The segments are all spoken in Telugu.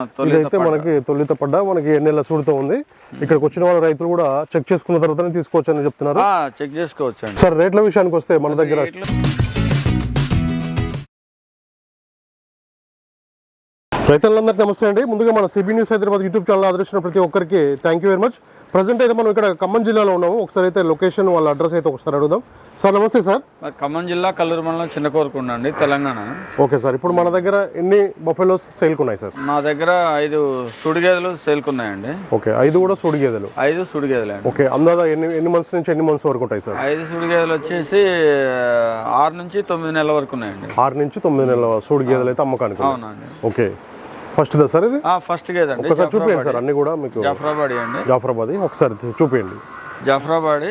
ఇదైతే మనకి తొలిత పడ్డ మనకి ఎన్ని నెలల సూడుతో ఉంది. ఇక్కడికి వచ్చిన వాళ్ళ రైతులు కూడా చెక్ చేసుకున్న తర్వాతనే తీసుకోవచ్చు అని చెప్తున్నారు చెక్ చేసుకోవచ్చు సార్ రేట్ల విషయానికి వస్తే మన దగ్గర రైతులందరికీ నమస్తే అండి. ముందుగా మన CB news Hyderabad YouTube channel ఆదరించిన ప్రతి ఒక్కరికి thank you very much present అయితే మనం ఇక్కడ ఖమ్మం జిల్లాలో ఉన్నాము. ఒకసారి అయితే లొకేషన్ వాళ్ళ అడ్రస్ అయితే ఒకసారి అడుగుదాం. సార్ నమస్తే సార్. ఖమ్మం జిల్లా కల్లూరు మండలం చిన్న కోరుకుండా అండి తెలంగాణ. ఓకే సార్ ఇప్పుడు మన దగ్గర ఎన్ని బఫెలోస్ సేల్కి ఉన్నాయి సార్? నా దగ్గర ఐదు సుడిగేదెలు సేల్కున్నాయండి ఓకే ఐదు కూడా సూడి గేదెలు ఐదు సుడిగేదెలు అండి ఓకే అందాదా ఎన్ని ఎన్ని మంత్స్ నుంచి ఎన్ని మంత్స్ వరకు ఉంటాయి సార్? ఐదు సుడిగేదెలు వచ్చేసి ఆరు నుంచి తొమ్మిది నెలల వరకు ఉన్నాయండి. ఆరు నుంచి తొమ్మిది నెలల సూడి గేదెలు అయితే అమ్మకానికి. అవునండి. ఓకే ఫస్ట్ దా సార్ ఇది? ఆ, ఫస్ట్ గేదె అండి ఒకసారి చూపించండి సార్ అన్ని కూడా మీకు జాఫరాబాడి అండి జాఫరాబాద్ ఒకసారి చూపించండి Jafarabadi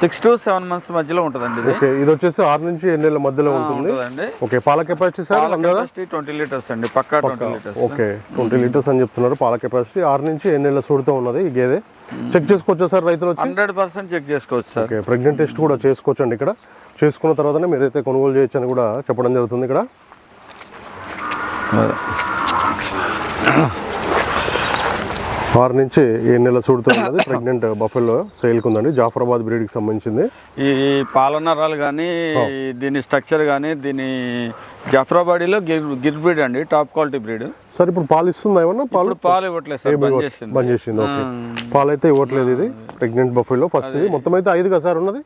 six to seven months మధ్యలో ఉంటుందండి ఇది. ఓకే ఇది వచ్చేసి ఆరు నుంచి ఎన్ని నెలల మధ్యలో ఉంటుంది. ఉంటుందండి. ఓకే పాల capacity sir capacity twenty liters అండి పక్కా twenty liters. Okay twenty liters అని చెప్తున్నారు పాల కెపాసిటీ ఆరు నుంచి ఎన్ని నెలల సూడుతో ఉన్నది ఈ గేదె. చెక్ చేసుకోవచ్చా సార్ రైతులు హండ్రెడ్ పర్సెంట్ చెక్ చేసుకోవచ్చు సార్. ఓకే ప్రెగ్నెంట్ టెస్ట్ కూడా చేసుకోవచ్చండి ఇక్కడ. చేసుకున్న తర్వాతనే మీరైతే కొనుగోలు చేయొచ్చు అని కూడా చెప్పడం జరుగుతుంది ఇక్కడ. ఆరు నుంచి ఏడు నెలల సూడుతో ఉన్నది. ప్రెగ్నెంట్ బఫెల్లో సేల్కి ఉందండి జాఫరాబాద్ బ్రీడ్కి సంబంధించింది. ఈ పాలనరాలు కానీ దీని స్ట్రక్చర్ కానీ దీని జఫ్రాబాడీలో గిర్ గిర్ బ్రీడ్ అండి. టాప్ క్వాలిటీ బ్రీడ్ సార్ ఇప్పుడు పాలు ఇస్తుందా ఏమన్నా? పాలు? పాలు ఇవ్వట్లేదు సార్. బంద్ చేసింది. బంద్ చేసింది. ఓకే. పాలు అయితే ఇవ్వట్లేదు ఇది. ప్రెగ్నెంట్ బఫెల్లో ఫస్ట్ మొత్తం అయితే ఐదు కదా సార్ ఉన్నది?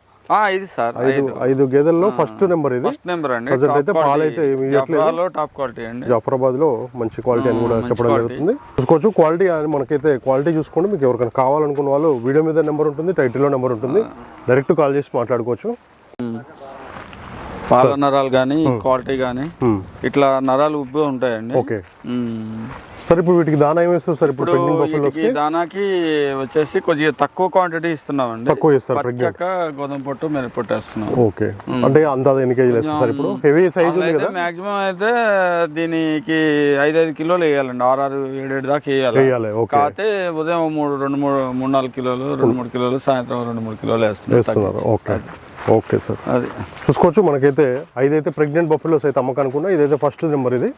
ఇది సార్ ఐదు ఐదు. గేదెల్లో ఫస్ట్ నెంబర్ ఇది. ఫస్ట్ నెంబర్ అండి Present అయితే పాలు అయితే టాప్ క్వాలిటీ అండి. జాఫరాబాద్లో మంచి క్వాలిటీ అని కూడా చెప్పడం జరుగుతుంది. చూసుకోవచ్చు క్వాలిటీ అని మనకైతే క్వాలిటీ చూసుకోండి. మీకు ఎవరికైనా కావాలనుకున్న వాళ్ళు వీడియో మీద నెంబర్ ఉంటుంది టైటిల్లో నెంబర్ ఉంటుంది. డైరెక్ట్ కాల్ చేసి మాట్లాడుకోవచ్చు. పాల నరాలు కానీ క్వాలిటీ కానీ. ఇట్లా నరాలు ఉబ్బి ఉంటాయండి. ఓకే. సార్ ఇప్పుడు వీటికి దానా ఏమి ఇస్తారు సార్? ఇప్పుడు వీటికి దానాకి వచ్చేసి కొద్దిగా తక్కువ క్వాంటిటీ ఇస్తున్నామండి. తక్కువ ఇస్తారు పచ్చక గోధుమ పొట్టు మిరప పొట్టు వేస్తున్నాం. ఓకే. అంటే అంత ఎన్ని కేజీలు వేస్తారు సార్ ఇప్పుడు? హెవీ సైజ్ కదా? మాక్సిమం అయితే దీనికి ఐదు ఐదు కిలోలు వేయాలండి. ఆరు ఆరు ఏడు ఏడు దాకా వేయాలి. కాకపోతే ఉదయం మూడు రెండు మూడు మూడు నాలుగు కిలోలు రెండు మూడు కిలోలు సాయంత్రం రెండు మూడు కిలోలు వేస్తున్నాం వేస్తున్నారు. ఓకే. Okay sir. అది. చూసుకోవచ్చు మనకైతే ఐదైతే ప్రెగ్నెంట్ బఫెలోస్ అయితే అమ్మకానికి ఉన్నాయి. ఇదైతే ఫస్ట్ నెంబర్ ఇది.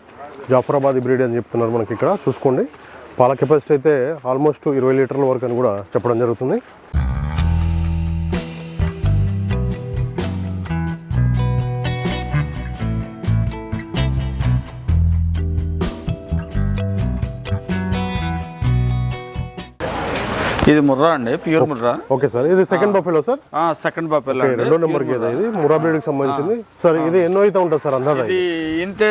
జాఫరాబాద్ బ్రీడ్ అని చెప్తున్నారు మనకి ఇక్కడ. చూసుకోండి. పాల కెపాసిటీ అయితే ఆల్మోస్ట్ ఇరవై లీటర్ల వరకు అని కూడా చెప్పడం జరుగుతుంది. ఇది ముర్రా అండి ప్యూర్ ముర్రా. ఓకే సార్ ఇది సెకండ్ బఫెలో సార్? సెకండ్ అండి రెండో నెంబర్ గేదె ఇది మురా బ్రీడ్కి సంబంధించింది. సార్ ఇది ఎన్నో అయితే ఉంటుంది సార్ అందాజ ఇది ఇంతే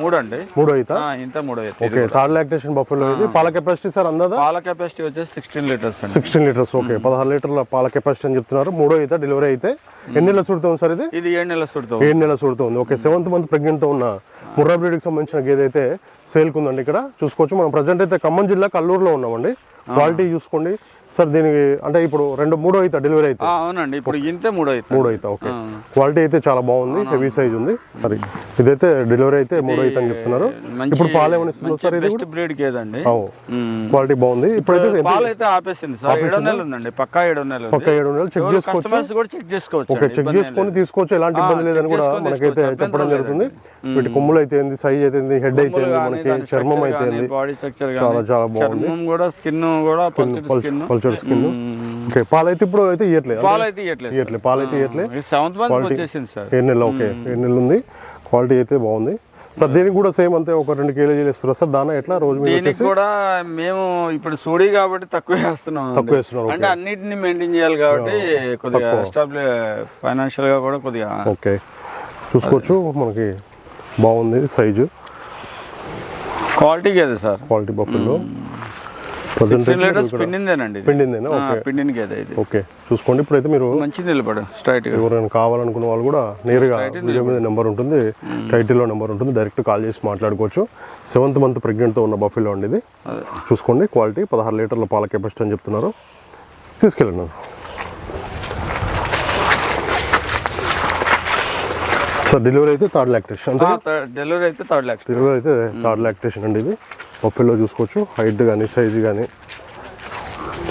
మూడు అండి. మూడో అయితే? ఆ, ఇంతే మూడు అయితే ఓకే థర్డ్ లాక్టేషన్ బఫెలో ఇది. పాల కెపాసిటీ సార్ అందాదా పాల కెపాసిటీ వచ్చేసి సిక్స్టీన్ లీటర్స్ అండి. Sixteen liters okay. పదహారు లీటర్ల పాల కెపాసిటీ అని చెప్తున్నారు. మూడో అయితే డెలివరీ అయితే. ఎన్ని నెలలు చూడుతుంది సార్ ఇది? ఇది ఏడు నెలల సుడుతాం ఏడు నెలల చూడుతుంది ఓకే సెవెంత్ మంత్ ప్రెగ్నెంట్ ఉన్న ముర్రా బ్రీడ్కి సంబంధించిన గేదె అయితే సేల్కి ఉందండి ఇక్కడ. చూసుకోవచ్చు. మనం ప్రజెంట్ అయితే ఖమ్మం జిల్లా కల్లూరులో ఉన్నామండి. క్వాలిటీ చూసుకోండి. సార్ దీనికి అంటే ఇప్పుడు రెండు మూడో అయితే డెలివరీ అయితే. అవునండి. ఇప్పుడు ఇంతే మూడు అయితే మూడో అయితే ఓకే. క్వాలిటీ అయితే చాలా బాగుంది హెవీ సైజ్ ఉంది. మరి ఇదైతే డెలివరీ అయితే మూడో అయితే అని చెప్తున్నారు. ఇప్పుడు పాలు ఏమైనా ఇస్తుందో సార్ ఇది బెస్ట్ బ్రీడ్ ఏదండి క్వాలిటీ బాగుంది. ఇప్పుడైతే పాలు అయితే ఆపేసింది సార్. ఏడో నెలలు ఉందండి. పక్కా ఏడో నెలలు ఒక ఏడు నెలలు చెక్ చేసుకోవచ్చు? కస్టమర్స్ కూడా చెక్ చేసుకోవచ్చు ఓకే చెక్ చేసుకొని తీసుకోవచ్చు. ఎలాంటి ఇబ్బంది లేదని కూడా మనకైతే. చెప్పడం జరుగుతుంది. వీటి కొమ్ములు అయితే ఏంది? సైజ్ అయితే ఏంది? హెడ్ అయితే మనకి చర్మం అయితే ఏంది? బాడీ స్ట్రక్చర్ చాలా చాలా బాగుంది. కూడా స్కిన్ కూడా పల్చటి స్కిన్ పల్చర్ స్కిన్ ఓకే పాలు అయితే ఇప్పుడు అయితే ఇవ్వట్లేదు పాలు అయితే ఇవ్వట్లేదు ఇవ్వట్లేదు పాలు అయితే ఇవ్వట్లేదు సెవెంత్ మంత్ వచ్చేసింది సార్ ఏడు నెలలు ఓకే ఏడు నెలలు ఉంది? క్వాలిటీ అయితే బాగుంది. సార్ దీనికి కూడా సేమ్ అంతే ఒక రెండు కేజీలు ఇస్తారు సార్ దానా ఎట్లా రోజు దీనికి కూడా మేము ఇప్పుడు సూడి కాబట్టి తక్కువ వేస్తున్నాం. తక్కువ వేస్తున్నారు అంటే అన్నిటిని మెయింటైన్ చేయాలి కాబట్టి కొద్దిగా ఎస్టాబ్లి ఫైనాన్షియల్గా కూడా కొద్దిగా ఓకే చూసుకోవచ్చు మనకి బాగుంది సైజు క్వాలిటీ గేదే సార్ క్వాలిటీ బఫెల్లో పిండిన గేదే ఇది. ఓకే. చూసుకోండి. ఇప్పుడైతే మీరు మంచి నిలబడు స్ట్రైట్ ఎవరైనా కావాలనుకున్న వాళ్ళు కూడా నేరుగా వీడియో మీద నెంబర్ ఉంటుంది. టైటిల్లో నెంబర్ ఉంటుంది. డైరెక్ట్ కాల్ చేసి మాట్లాడుకోవచ్చు. సెవెంత్ మంత్ ప్రెగ్నెంట్తో ఉన్న బఫెలో అండి ఇది. చూసుకోండి. క్వాలిటీ పదహారు లీటర్ల పాల కెపాసిటీ అని చెప్తున్నారు. తీసుకెళ్ళండి సార్ డెలివరీ అయితే థర్డ్ లాక్టేషన్. అంటే డెలివరీ అయితే థర్డ్ డెలివరీ అయితే థర్డ్ లాక్టేషన్ అండి ఇది. బఫెలో చూసుకోవచ్చు? హైట్ కానీ సైజ్ కానీ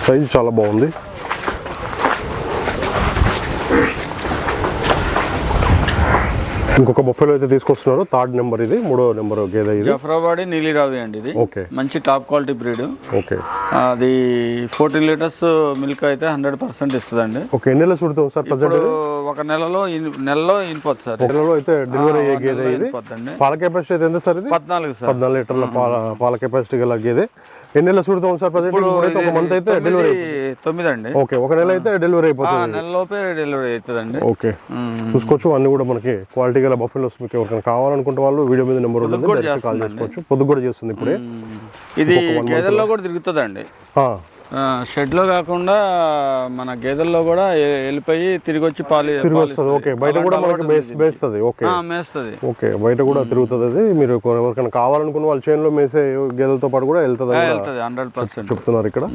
సైజ్ చాలా బాగుంది. ఇంకొక బొఫెలో అయితే తీసుకొస్తున్నారు. థర్డ్ నెంబర్ ఇది మూడో నెంబర్ గేదె ఇది. జఫ్రాబాడి నీలిరావి అండి ఇది. ఓకే. మంచి టాప్ క్వాలిటీ బ్రీడ్. ఓకే. అది ఫోర్టీన్ లీటర్స్ మిల్క్ అయితే హండ్రెడ్ పర్సెంట్ ఇస్తుందండి. ఓకే ఎన్ని నెలలు చూడతాం సార్ ప్రజెంట్ ఒక నెలలో నెలలో ఇనిపోద్ది సార్. నెలలో అయితే డెలివరీ అయ్యే గేదె ఇది. పాల కెపాసిటీ అయితే ఎంత సార్ ఇది? పద్నాలుగు సార్. పద్నాలుగు లీటర్ల పాల పాల కెపాసిటీ గల గేదె. ఎన్ని నెలలు చూడతాం సార్? ఇప్పుడు ఒక మంత్ అయితే డెలివరీ తొమ్మిది అండి ఓకే ఒక నెల అయితే డెలివరీ అయిపోతుంది. నెలలోపే డెలివరీ అవుతుందండి. ఓకే. చూసుకోవచ్చు అన్ని కూడా మనకి క్వాలిటీ గల బఫెలోస్ మీకు ఎవరికైనా కావాలనుకుంటే వాళ్ళు వీడియో మీద నెంబర్ కాల్ చేసుకోవచ్చు. పొద్దు కూడా చేస్తుంది ఇప్పుడే. ఇది గేదెల్లో కూడా తిరుగుతుందండి. ఆ, షెడ్లో కాకుండా మన గేదెల్లో కూడా వెళ్ళిపోయి తిరిగి వచ్చి పాలి ఓకే. బయట కూడా మనకి బేస్ వేస్తుంది ఓకే. మేస్తుంది. ఓకే. బయట కూడా తిరుగుతుంది. అది మీరు ఎవరికైనా కావాలనుకున్న వాళ్ళ చేనులో మేసే గేదెలతో పాటు కూడా వెళ్తుంది వెళ్తుంది. Hundred percent. చెప్తున్నారు ఇక్కడ.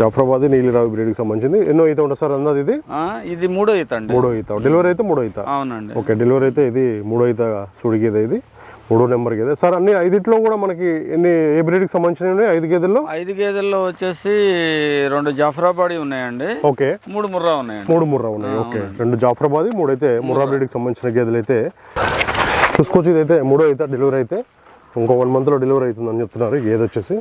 జాఫరాబాద్ నీలిరావు బ్రీడ్కి సంబంధించింది. ఎన్నో ఈత ఉంటుంది సార్ అన్నది ఇది? ఇది మూడో ఈత అండి. మూడో ఈత. డెలివరీ అయితే మూడో ఈత. అవునండి. ఓకే. డెలివరీ అయితే ఇది మూడో ఈత సుడి గేదె ఇది. మూడో నెంబర్ గేదె. సార్ అన్ని ఐదిట్లో కూడా మనకి ఎన్ని ఏ బ్రీడ్కి సంబంధించినవి ఉన్నాయి? ఐదు గేదెల్లో? ఐదు గేదెల్లో వచ్చేసి రెండు జాఫరాబాడి ఉన్నాయండి. ఓకే. మూడు ముర్రా ఉన్నాయండి. మూడు ముర్రా ఉన్నాయి. ఓకే. రెండు జాఫరాబాద్ మూడు అయితే ముర్రా. బ్రీడ్కి సంబంధించిన గేదెలు అయితే చూసుకోవచ్చు. ఇది అయితే మూడో అయితే డెలివరీ అయితే ఇంకో వన్ మంత్లో డెలివరీ అవుతుందని చెప్తున్నారు గేదె వచ్చేసి.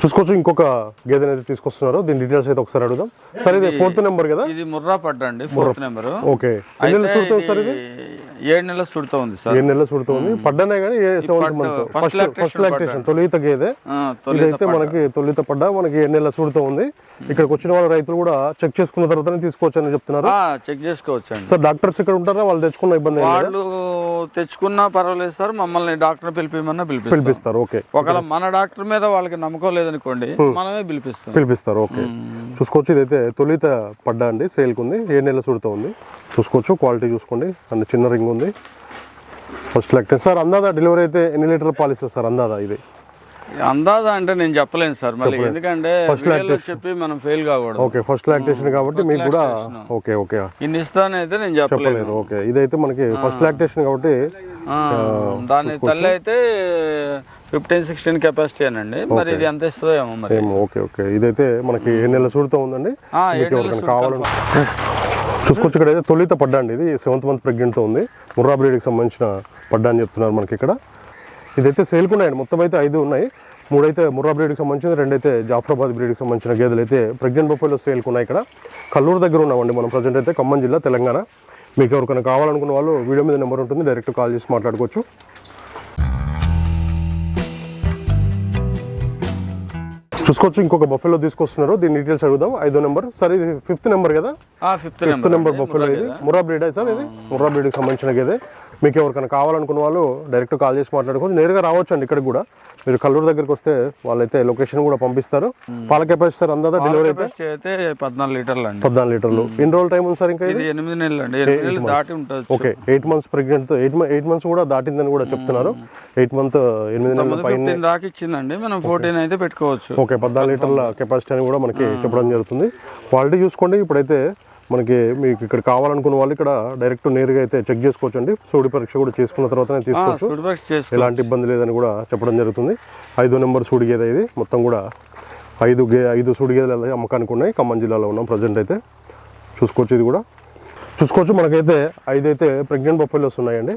చూసుకోవచ్చు. ఇంకొక గేదెని అయితే తీసుకొస్తున్నారు. దీని డీటెయిల్స్ అయితే ఒకసారి అడుగుదాం. సార్ ఇది ఫోర్త్ నెంబర్ కదా? ఇది ముర్రా పడ్డండి ఫోర్త్ నెంబర్ ఓకే. ఎన్ని నెలలు చూడుతుంది సార్ ఇది? ఏడు నెలల సుడుతూ ఉంది సార్. ఏడు నెలలు చూడుతుంది పడ్డానే కానీ seventh month. First first lactation తొలిత గేదె. ఇదైతే మనకి తొలిత పడ్డా మనకి ఏడు నెలల చూడుతూ ఉంది. ఇక్కడికి వచ్చిన వాళ్ళ రైతులు కూడా చెక్ చేసుకున్న తర్వాతనే తీసుకోవచ్చు అని చెప్తున్నారు చెక్ చేసుకోవచ్చు అండి సార్ డాక్టర్స్ ఇక్కడ ఉంటారా? వాళ్ళు తెచ్చుకున్న ఇబ్బంది లేదా? వాళ్ళు తెచ్చుకున్నా పర్వాలేదు సార్. మమ్మల్ని డాక్టర్ పిలిపిమన్నా పిలిపిస్తాం పిలిపిస్తారు ఓకే. ఒకవేళ మన డాక్టర్ మీద వాళ్ళకి నమ్మకం లేదనుకోండి మనమే పిలిపిస్తాం. పిలిపిస్తారు ఓకే. చూసుకోవచ్చు. ఇదైతే తొలిత పడ్డా అండి సేల్కి ఉంది ఏ నెల చూడుతూ ఉంది. చూసుకోవచ్చు క్వాలిటీ చూసుకోండి. అండ్ చిన్న రింగ్ ఉంది ఫస్ట్ లాక్టేషన్ సార్ అందాదా డెలివరీ అయితే ఎన్ని లీటర్ పాలిస్తారు సార్ అందాదా ఇది? అందాజా అంటే నేను చెప్పలేను సార్ మళ్ళీ. ఎందుకంటే చెప్పి మనం ఫెయిల్ కాకూడదు. ఓకే ఫస్ట్ లాక్టేషన్ కాబట్టి మీకు కూడా ఓకే ఓకే. ఇన్ని ఇస్తానైతే నేను చెప్పలేను. ఓకే. ఇదైతే మనకి ఫస్ట్ లాక్టేషన్ కాబట్టి దాని తల్లి అయితే ఫిఫ్టీన్ సిక్స్టీన్ కెపాసిటీ అనండి. మరి ఇది ఎంత ఇస్తుందో ఏమో మరి. ఏమో ఓకే ఓకే. ఇదైతే మనకి ఏ నెల చూడుతూ ఉందండి. మీకు ఎవరికైనా కావాలని చూసుకోవచ్చు. ఇక్కడ అయితే తొలిత పడ్డా అండి ఇది. సెవెంత్ మంత్ ప్రెగ్నెంట్తో ఉంది. ముర్రా బ్రీడ్కి సంబంధించిన పడ్డా అని చెప్తున్నారు మనకి ఇక్కడ. ఇదైతే సేల్కి ఉన్నాయండి. మొత్తం అయితే ఐదు ఉన్నాయి. మూడైతే ముర్రా బ్రీడ్కి సంబంధించిన రెండైతే జాఫరాబాద్ బ్రీడ్కి సంబంధించిన గేదెలు అయితే ప్రెగ్నెంట్ బొప్పైలో సేల్కి ఉన్నాయి ఇక్కడ. కల్లూరు దగ్గర ఉన్నామండి మనం ప్రజెంట్ అయితే ఖమ్మం జిల్లా తెలంగాణ. మీకు ఎవరికైనా కావాలనుకున్న వాళ్ళు వీడియో మీద నెంబర్ ఉంటుంది. డైరెక్ట్ కాల్ చేసి మాట్లాడుకోవచ్చు. చూసుకోవచ్చు. ఇంకొక బొఫెలో తీసుకొస్తున్నారు. దీని డీటెయిల్స్ అడుగుదాం. ఐదో నెంబర్ సార్ ఇది ఫిఫ్త్ నెంబర్ కదా? ఫిఫ్త్ నెంబర్ బొఫెలో ఇది. ముర్రా బ్రీడ్ సార్ ఇది? ముర్రా బ్రీడ్కి సంబంధించిన గేదె. మీకు ఎవరికైనా కావాలనుకున్న వాళ్ళు డైరెక్ట్ కాల్ చేసి మాట్లాడుకోవచ్చు. నేరుగా రావచ్చు అండి ఇక్కడికి కూడా. మీరు కల్లూరు దగ్గరికి వస్తే వాళ్ళైతే లొకేషన్ కూడా పంపిస్తారు. పాల కెపాసిటీ అందా డెలివరీ అయితే? పద్నాలుగు లీటర్లు అండి. పద్నాలుగు లీటర్లు. ఎన్ని రోజులు టైం ఉంది సార్ ఇంకా ఇది? ఎనిమిది నెలలు అండి. నెలలు దాటి ఉంటుంది. Okay. Eight months pregnant eight eight months కూడా దాటిందని కూడా చెప్తున్నారు. ఎయిట్ మంత్ ఎనిమిది నెలల పైన దాకా ఇచ్చిందండి. మనం ఫోర్టీన్ అయితే పెట్టుకోవచ్చు. ఓకే. పద్నాలుగు లీటర్ల కెపాసిటీ అని కూడా మనకి చెప్పడం జరుగుతుంది. క్వాలిటీ చూసుకోండి. ఇప్పుడైతే మనకి మీకు ఇక్కడ కావాలనుకున్న వాళ్ళు ఇక్కడ డైరెక్ట్ నేరుగా అయితే చెక్ చేసుకోవచ్చు అండి సూడి పరీక్ష కూడా చేసుకున్న తర్వాతనే తీసుకోవచ్చు. ఎలాంటి ఇబ్బంది లేదని కూడా చెప్పడం జరుగుతుంది. ఐదో నెంబర్ సూడి గేదె ఇది. మొత్తం కూడా ఐదు గే ఐదు సూడి గేదెలు అమ్మకానికి ఉన్నాయి. ఖమ్మం జిల్లాలో ఉన్నాం ప్రజెంట్ అయితే. చూసుకోవచ్చు ఇది కూడా. చూసుకోవచ్చు మనకైతే ఐదు అయితే ప్రెగ్నెంట్ బొఫెలోస్ ఉన్నాయండి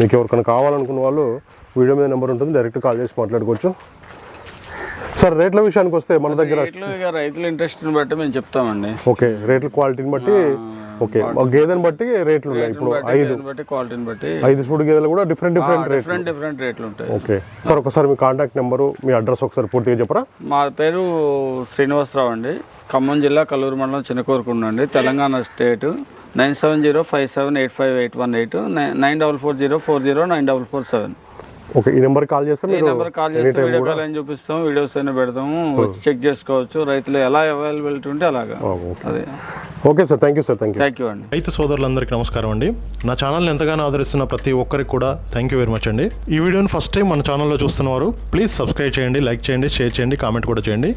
మీకు ఎవరికైనా కావాలనుకున్న వాళ్ళు వీడియో మీద నెంబర్ ఉంటుంది. డైరెక్ట్ కాల్ చేసి మాట్లాడుకోవచ్చు. సార్ రేట్ల విషయానికి వస్తే మన దగ్గర రేట్లు ఇక రైతుల ఇంట్రెస్ట్ని బట్టి మేము చెప్తామండి. ఓకే రేట్ల క్వాలిటీని బట్టి ఓకే గేదెని బట్టి రేట్లు ఉన్నాయి. ఇప్పుడు ఐదు. బట్టి క్వాలిటీని బట్టి. ఐదు సూడి గేదెలు కూడా different different rate different different రేట్లు ఉంటాయి. ఓకే. సార్ ఒకసారి మీ కాంటాక్ట్ నెంబరు మీ అడ్రస్ ఒకసారి పూర్తిగా చెప్పరా? మా పేరు శ్రీనివాసరావు అండి. ఖమ్మం జిల్లా కల్లూరు మండలం చిన్నకోరుకుండ అండి. Telangana state nine seven zero five seven eight five eight one eight nine double four zero four zero nine double four seven. Okay ఈ నెంబర్ కాల్ చేస్తే ఈ నెంబర్ కాల్ చేస్తే వీడియో కాల్ అని చూపిస్తాం వీడియోస్ అయినా పెడతాము వచ్చి చెక్ చేసుకోవచ్చు రైతులు ఎలా అవైలబిలిటీ ఉంటే అలాగా. అదే. Okay sir thank you sir thank you thank you అండి. రైతు సోదరులందరికీ నమస్కారం అండి. నా ఛానల్ని ఎంతగానో ఆదరిస్తున్న ప్రతి ఒక్కరికి కూడా థ్యాంక్ యూ వెరీ మచ్ అండి. ఈ వీడియోని ఫస్ట్ టైం మన ఛానల్లో చూస్తున్నవారు ప్లీజ్ సబ్స్క్రైబ్ చేయండి లైక్ చేయండి షేర్ చేయండి కామెంట్ కూడా చేయండి.